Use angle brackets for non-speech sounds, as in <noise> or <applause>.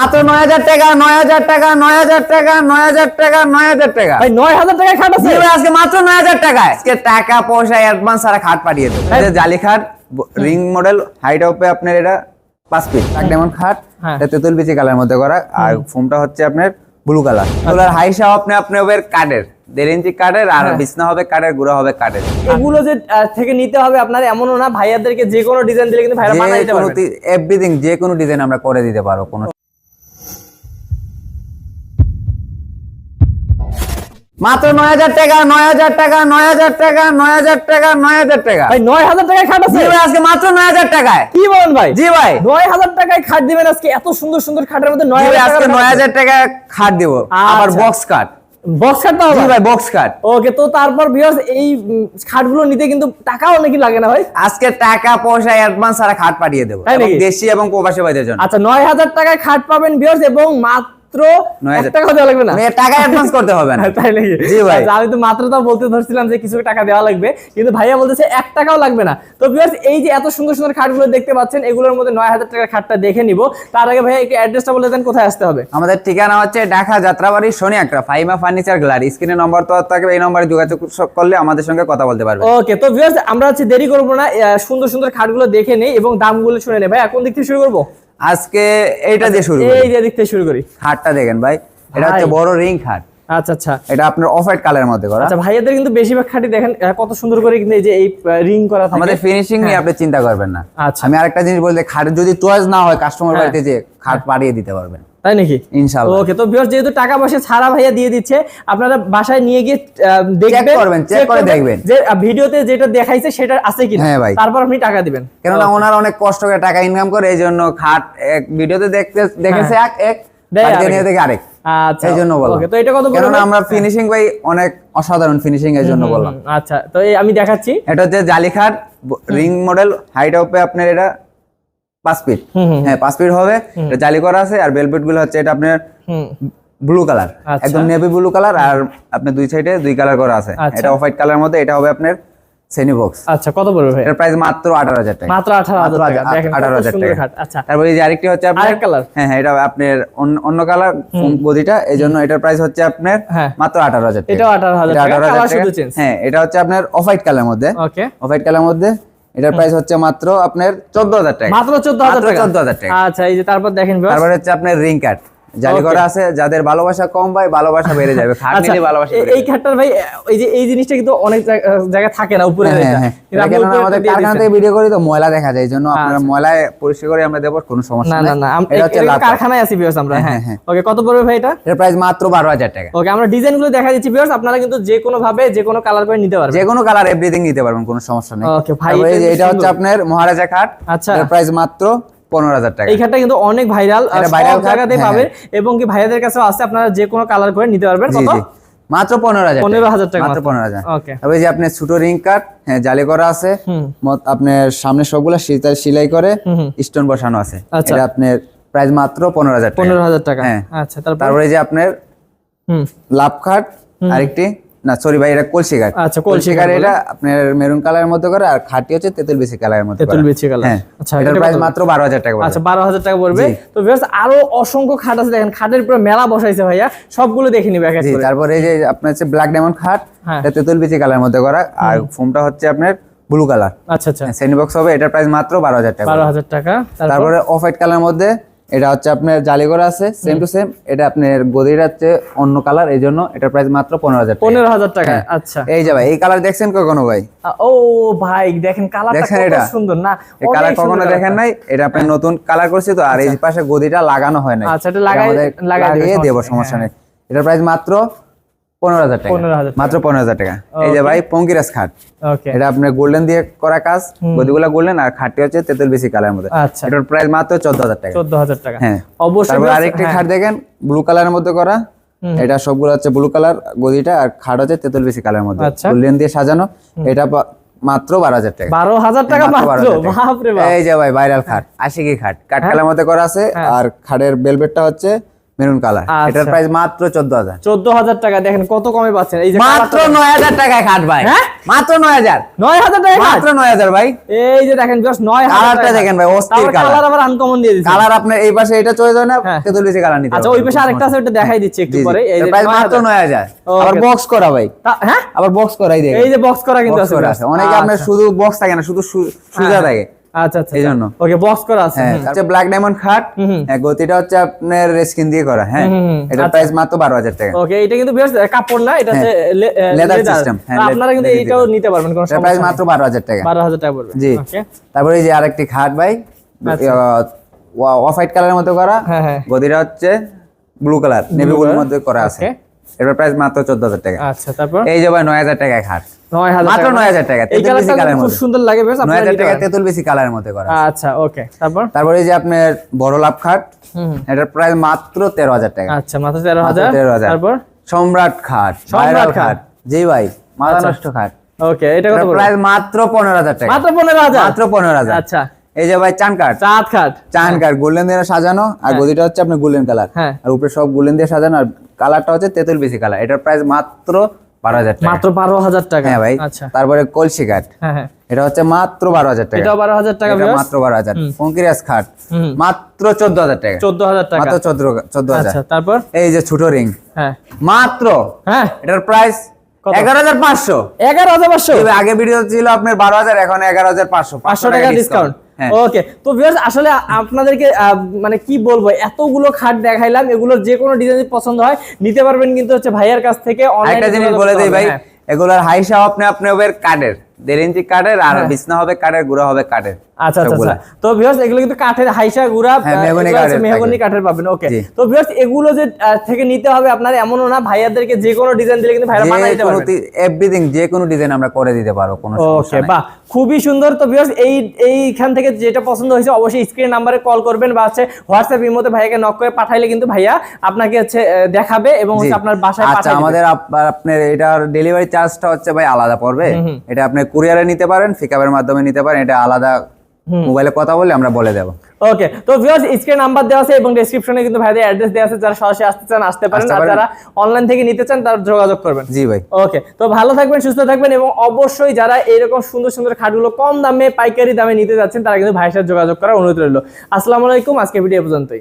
মাত্র নয় হাজার টাকা নয় হাজার টাকা নয় হাজার টাকা নয় হাজার টাকা নয় হাজার টাকা। ভাই নয় হাজার টাকায় খাট আছে? আজকে মাত্র নয় হাজার টাকায়। আজকে টাকা পয়সা অ্যাডভান্স সারা খাট পাঠিয়ে দেবো। জালি খাট রিং মডেল হাইট অপে আপনার এটা পাঁচ ফিট ডায়মন্ড খাট হ্যাঁ। বিচি কালার মধ্যে করা। আর ফোমটা হচ্ছে আপনার ব্লু কালার তোলার হাই সহ আপনি আপনার কাঠের। দেড় ইঞ্চি কাঠের আর হ্যাঁ। বিছনা হবে কাঠের গুঁড়া হবে কাঠের। এগুলো যে থেকে নিতে হবে আপনার এমনও না ভাইয়াদেরকে যে কোনো ডিজাইন দিলে কিন্তু ভাইরা বানাই দিতে পারবে। এভরিথিং যে কোনো ডিজাইন আমরা করে দিতে পারব কোনো মাত্র নয় হাজার টাকা নয় হাজার টাকা নয় হাজার টাকা নয় হাজার টাকা নয় হাজার টাকা ভাই নয় হাজার টাকায় খাট আছে আজকে মাত্র নয় হাজার টাকায় কি বলেন ভাই জি ভাই নয় হাজার টাকায় খাট দিবেন আজকে এত সুন্দর সুন্দর খাটের মধ্যে নয় হাজার আজকে নয় হাজার টাকা খাট দিব আবার আচ্ছা। বক্স ভাই বক্স কাট ওকে তো তারপর ভিউয়ার্স এই উম, খাটগুলো নিতে কিন্তু টাকাও নাকি লাগে না ভাই আজকে টাকা পয়সা অ্যাডভান্স সারা খাট পাঠিয়ে দেবো তাই এবং দেশি এবং প্রবাসী ভাইদের জন্য আচ্ছা নয় হাজার টাকায় খাট পাবেন ভিউয়ার্স এবং মাত্র 9,000 এক টাকাও দেওয়া লাগবে না। মানে টাকা অ্যাডভান্স করতে হবে না। <laughs> তাই নাকি? জি ভাই। আচ্ছা, আমি তো মাত্র তো বলতে ধরছিলাম যে কিছু টাকা দেওয়া লাগবে কিন্তু ভাইয়া বলতেছে এক টাকাও লাগবে না। তো ভিউয়ার্স এই যে এত সুন্দর সুন্দর খাটগুলো দেখতে পাচ্ছেন এগুলোর মধ্যে নয় হাজার টাকার খাটটা দেখে নিব। তার আগে ভাইয়া একটু অ্যাড্রেসটা বলে দেন কোথায় আসতে হবে? আমাদের ঠিকানা হচ্ছে ঢাকা যাত্রাবাড়ি শনি ফাইমা ফার্নিচার গ্যালারি। স্ক্রিনে নম্বর তো থাকবে এই নম্বরে যোগাযোগ করলে আমাদের সঙ্গে কথা বলতে পারবে। ওকে তো ভিউয়ার্স আমরা হচ্ছে দেরি করব না সুন্দর সুন্দর খাটগুলো দেখে নেই এবং দামগুলো শুনে নেই। ভাই কোন দিক থেকে শুরু করব? আজকে এইটা দিয়ে শুরু এই করি যে দিক থেকে শুরু করি। খাটটা দেখেন ভাই। এটা হচ্ছে বড় রিং খাট। আচ্ছা আচ্ছা। এটা আপনার অফ হোয়াইট কালারের মধ্যে করা। আচ্ছা ভাইয়াদের কিন্তু বেশিরভাগ খাটি দেখেন কত সুন্দর করে কিন্তু এই যে এই রিং করা থাকে। আমাদের ফিনিশিং নিয়ে আপনি চিন্তা করবেন না। আচ্ছা। আমি আরেকটা জিনিস বলতে খাটের যদি চয়েস না হয় কাস্টমার হ্যাঁ। বাড়িতে যে খাট পাঠিয়ে দিতে পারবেন। তাই নাকি? ইনশাআল্লাহ। ওকে তো ভিউয়ার্স যেহেতু টাকা পয়সা ছাড়া ভাইয়া দিয়ে দিচ্ছে আপনারা বাসায় নিয়ে গিয়ে দেখবেন করবেন, check check করে দেখবেন। যে ভিডিওতে যেটা দেখাইছে সেটা আছে কিনা। হ্যাঁ ভাই। তারপর আপনি টাকা দিবেন। কেননা ওনারা অনেক কষ্ট করে টাকা ইনকাম করে এই জন্য খাট এক ভিডিওতে দেখতে দেখেছে এক এক হ্যাঁ। দেয় আরেক। নিয়ে দেখে আরেক। আচ্ছা এই জন্য বললাম। তো এটা কত কেননা আমরা ফিনিশিং ভাই অনেক অসাধারণ ফিনিশিং এর জন্য বললাম। আচ্ছা তো এই আমি দেখাচ্ছি। এটা হচ্ছে জালি খাট রিং মডেল হাইট অপে আপনার এটা পাঁচ ফিট হ্যাঁ পাঁচ ফিট হবে। জালি করা আছে আর বেলভেটগুলো হচ্ছে এটা আপনার ব্লু কালার আচ্ছা। একদম নেভি ব্লু কালার আর আপনার দুই সাইডে দুই কালার করা আছে। আচ্ছা। এটা অফ হোয়াইট কালার মধ্যে এটা হবে আপনার আচ্ছা কত পড়বে ভাই? প্রাইস মাত্র টাকা। মাত্র মাত্র টাকা। টাকা। আচ্ছা। তারপরে এই যে আরেকটি হচ্ছে আপনার আরেক হ্যাঁ হ্যাঁ এটা আপনার অন্য- অন্য কালার গদিটা এই জন্য এটার প্রাইস হচ্ছে আপনার হ্যাঁ। মাত্র আঠারো হাজার টাকা। এটাও 18,000 এটা টাকা, 18,000 শুধু change। হ্যাঁ এটা হচ্ছে আপনার অফ হোয়াইট কালার মধ্যে। ওকে অফ হোয়াইট কালার মধ্যে। এটার প্রাইস হচ্ছে মাত্র আপনার চোদ্দ হাজার টাকা। মাত্র চোদ্দ হাজার মাত্র টাকা? 14,000 টাকা। আচ্ছা এই যে তারপর দেখেন তারপরে হচ্ছে আপনার রিং কাট জালি করা আছে যাদের ভালোবাসা কম ভাই ভালোবাসা বেড়ে যাবে। খাট আচ্ছা নিলে ভালোবাসা এই খাটটার ভাই এই যে এই জিনিসটা কিন্তু অনেক জায়গা- জায়গায় থাকে না উপরে হ্যাঁ। হ্যাঁ, কিন্তু এটা আপনি কেননা উপরে আমাদের কারখানা থেকে ভিডিও করি তো ময়লা দেখা যায় এই আপনারা। ময়লায় পরিষ্কার করে আমরা দেবো কোনো সমস্যা না না না এটা হচ্ছে কারখানায় আছি ভিউয়ার্স আমরা হ্যাঁ ওকে কত পড়বে ভাই এটা? এর প্রাইস মাত্র বারো হাজার টাকা। ওকে আমরা দেখা দিচ্ছি ভিউয়ার্স আপনারা কিন্তু যে কোনো ভাবে যে কোনো কালার করে নিতে পারবেন। যে কোনো কালার এভরিথিং নিতে পারবেন কোনো সমস্যা নেই। ভাই, এটা এটা হচ্ছে আপনার মহারাজা খাট আচ্ছা। এর প্রাইস মাত্র পনেরো হাজার টাকা। এই খাটটা কিন্তু অনেক ভাইরাল এটা সব viral খাট, জায়গাতেই হ্যাঁ, পাবেন এবং কি ভাইয়াদের কাছেও আছে আপনারা যে কোনো কালার করে নিতে পারবেন। কত? মাত্র পনেরো হাজার 15,000 টাকা মাত্র মাত্র। পনেরো হাজার। ওকে যে আপনার ছোট রিং কাট হ্যাঁ জালি করা আছে। আপনার সামনে সবগুলা সেলাই করে। স্টোন বসানো আছে। আচ্ছা। এটা আপনার প্রাইস মাত্র পনেরো হাজার টাকা। পনেরো হাজার টাকা। হ্যাঁ। আচ্ছা তারপরে? যে আপনার লাভ খাট আরেকটি না সরি ভাই এটা কলসি কাঠ আচ্ছা, কলসি কাঠ কাঠ এটা আপনার মেরুন কালারের মধ্যে করে আর খাটটি হচ্ছে তেঁতুল বেশি কালারের মধ্যে তেঁতুল। বিচি কালার। হ্যাঁ আচ্ছা, এটার প্রাইস মাত্র বারো হাজার টাকা আচ্ছা বারো হাজার টাকা পড়বে। তো ভিউয়ার্স আরও অসংখ্য খাট আছে দেখেন খাটের পুরো মেলা বসাইছে ভাইয়া। সবগুলো দেখে নিবে এক এক জি করে। তারপরে এই যে আপনার হচ্ছে ব্ল্যাক ডায়মন্ড খাট হ্যাঁ। এটা তেঁতুল বিচি কালারের মধ্যে করা আর ফোমটা হচ্ছে আপনার ব্লু কালার আচ্ছা আচ্ছা। সেনি বক্স হবে এটার প্রাইস মাত্র বারো হাজার টাকা বারো হাজার টাকা তারপরে? অফ হোয়াইট কালার মধ্যে এটা হচ্ছে আপনার জালি করা আছে সেম টু সেম এটা আপনার গদিটা হচ্ছে অন্য কালার এই জন্য এটার প্রাইস মাত্র পনেরো হাজার টাকা। পনেরো হাজার টাকা হ্যাঁ। আচ্ছা। এই যে ভাই এই কালার দেখছেন কখনো ভাই? ও ভাই দেখেন কালার দেখছেন এটা? সুন্দর না এই কালার কখনো দেখেন নাই? এটা আপনি নতুন কালার করছি তো আর এই পাশে গদিটা লাগানো হয় না আচ্ছা, এটা লাগাই- লাগাই দিয়ে লাগিয়ে দেবো সমস্যা সমস্যা নেই। এটার প্রাইস মাত্র পনেরো হাজার টাকা। মাত্র পনেরো হাজার টাকা। এই যে ভাই পঙ্কিরাজ খাট। এটা আপনার গোল্ডেন দিয়ে করা কাজ গদিগুলা গোল্ডেন আর খাটটি হচ্ছে তেঁতুল বেশি কালার মধ্যে। আচ্ছা। এটার প্রাইস মাত্র চোদ্দ হাজার টাকা। চোদ্দ হাজার টাকা। হ্যাঁ। অবশ্যই তারপর viewers, আরেকটি হ্যাঁ। খাট দেখেন ব্লু কালারের মধ্যে করা। এটা সবগুলো হচ্ছে ব্লু কালার গদিটা আর খাট হচ্ছে তেঁতুল বেশি কালারের মধ্যে। আচ্ছা। গোল্ডেন দিয়ে সাজানো। এটা মাত্র বারো হাজার টাকা। বারো হাজার টাকা মাত্র মাত্র? 12,000 টাকা। বাপরে বাপ। এই যে ভাই ভাইরাল খাট আশিকি খাট। কাঠ কালার মধ্যে করা আছে হ্যাঁ। আর খাটের বেলভেটটা হচ্ছে মেরুন কালার। আচ্ছা। এটার প্রাইস মাত্র টাকা দেখেন কত কমে পাচ্ছেন। এই যে মাত্র নয় হাজার টাকায় খাট ভাই। হ্যাঁ? মাত্র টাকা ভাই। এই যে দেখেন জাস্ট নয় হাজার কালারটা দেখেন ভাই, অস্থির কালার। কালার আবার আনকমন দিয়ে কালার আপনার এই পাশে এটা চলে যায় না হ্যাঁ। তেতুল বেশি কালার নিতে আচ্ছা ওই পাশে আরেকটা আছে ওটা দেখাই দিচ্ছি একটু পরে। এই যে প্রাইস মাত্র নয় হাজার Okay. আবার বক্স করা ভাই। হ্যাঁ? আবার বক্স করাই এই যে বক্স করা কিন্তু আছে অনেকে আপনার আচ্ছা। শুধু বক্স থাকে না শুধু সোজা হ্যাঁ। থাকে। আচ্ছা আচ্ছা। ওকে বক্স করা আছে হ্যাঁ হচ্ছে ব্ল্যাক ডায়মন্ড খাট। হ্যাঁ, গতিটা হচ্ছে আপনার রেস্কিন দিয়ে করা হ্যাঁ। এটার আচ্ছা। প্রাইস মাত্র বারো হাজার টাকা। ওকে এটা কিন্তু বেশ কাপড় না এটা হচ্ছে লে- এ, Leather leather। system, হ্যাঁ, le- আপনারা কিন্তু এইটাও নিতে পারবেন কোনো প্রাইস মাত্র টাকা। টাকা পড়বে। জি। তারপরে এই যে আরেকটি খাট ভাই আচ্ছা। অফ হোয়াইট কালারের মধ্যে করা হ্যাঁ, হ্যাঁ। গদিটা হচ্ছে ব্লু কালার নেভি ব্লুর মধ্যে করা আছে. এটার প্রাইস মাত্র চোদ্দ হাজার টাকা। আচ্ছা তারপর? এই যে ভাই নয় হাজার টাকায় খাট। নয় হাজার মাত্র 9000 টাকা, এই কালারটা খুব সুন্দর লাগে বেশ নয় আপনারা হাজার নিতে টাকা তেতুল বেশি কালারের মধ্যে করা। আচ্ছা ওকে তারপর? তারপরে এই যে আপনার বড় লাভ খাট হুম এটার প্রাইস মাত্র তেরো হাজার টাকা। আচ্ছা মাত্র তেরো হাজার। তেরো হাজার। তারপর? সম্রাট খাট সম্রাট খাট। জি ভাই মাথা আচ্ছা। নষ্ট খাট। ওকে এটা কত প্রাইস মাত্র পনেরো হাজার টাকা। মাত্র পনেরো হাজার? মাত্র পনেরো হাজার। আচ্ছা। এই যে ভাই চান কাঠ। চাঁদ খাট চান কাঠ গোল্ডেন দিয়ে সাজানো আর গদিটা হচ্ছে আপনার গোল্ডেন কালার হ্যাঁ। আর উপরে সব গোল্ডেন দিয়ে সাজানো আর কালারটা হচ্ছে তেতুল বেশি কালার এটার প্রাইস মাত্র বারো হাজার মাত্র বারো হাজার টাকা। হ্যাঁ ভাই আচ্ছা। তারপরে কলসি কাঠ। হ্যাঁ হ্যাঁ। এটা হচ্ছে মাত্র বারো হাজার টাকা। বারো হাজার টাকা এটা মাত্র বারো হাজার। পঙ্কিরাজ খাট। মাত্র চোদ্দ হাজার টাকা। চোদ্দ হাজার টাকা। মাত্র চোদ্দ চোদ্দ হাজার। আচ্ছা তারপর? এই যে ছোট রিং হ্যাঁ। মাত্র। হ্যাঁ। এটার প্রাইস এগারো হাজার পাঁচশো। এগারো হাজার পাঁচশো? আগে ভিডিও ছিল আপনার বারো হাজার এখন এগারো হাজার পাঁচশো। পাঁচশো টাকা ডিসকাউন্ট হ্যাঁ ওকে তো ভিউয়ার্স আসলে আপনাদেরকে আহ, মানে কি বলব এতগুলো খাট দেখাইলাম এগুলোর যে কোনো ডিজাইন পছন্দ হয় নিতে পারবেন কিন্তু হচ্ছে ভাইয়ার কাছ থেকে একটা জিনিস বলে দেই ভাই এগুলোর হাইসা আপনি আপনি ওভার কাঠের দেড় ইঞ্চি কাঠের আর বিছনা হবে কাঠের গুঁড়া হবে কাঠের আচ্ছা আচ্ছা আচ্ছা। তো ভিউয়ার্স এগুলো কিন্তু কাঠের হাইসা গুড়া হ্যাঁ, মেহগনি কাঠের পাবেন ওকে তো ভিউয়ার্স এগুলো যে থেকে নিতে হবে আপনার এমনও না ভাইয়াদেরকে যে কোনো ডিজাইন দিলে কিন্তু ভাইরা বানাই দিতে পারবেন এভরিথিং যে কোনো ডিজাইন আমরা করে দিতে পারব কোনো সমস্যা ওকে নাই। বাহ খুবই সুন্দর। তো ভিউয়ার্স এই এইখান থেকে যেটা পছন্দ হয়েছে অবশ্যই স্ক্রিন নাম্বারে কল করবেন বা হচ্ছে হোয়াটসঅ্যাপ ইমোতে ভাইয়াকে নক করে পাঠাইলে কিন্তু ভাইয়া আপনাকে হচ্ছে দেখাবে এবং হচ্ছে আপনার বাসায় আচ্ছা আমাদের আপ- আপনার এটার ডেলিভারি চার্জটা হচ্ছে ভাই আলাদা পড়বে। এটা আপনি কুরিয়ারে নিতে পারেন পিকআপের মাধ্যমে নিতে পারেন এটা আলাদা মোবাইলে কথা বলে আমরা বলে দেবো। ওকে তো ভিউয়ার্স স্ক্রিন নাম্বার দেওয়া আছে এবং ডেসক্রিপশনে কিন্তু ভাইদের অ্যাড্রেস দেওয়া আছে যারা সরাসরি আসতে চান আসতে পারেন আর যারা অনলাইন থেকে নিতে চান তারা যোগাযোগ করবেন। জি ভাই। ওকে তো ভালো থাকবেন সুস্থ থাকবেন এবং অবশ্যই যারা এরকম সুন্দর সুন্দর খাটগুলো কম দামে পাইকারি দামে নিতে যাচ্ছেন তারা কিন্তু ভাইয়ের সাথে যোগাযোগ করার অনুরোধ রইল। আসসালামু আলাইকুম আজকে ভিডিও পর্যন্তই।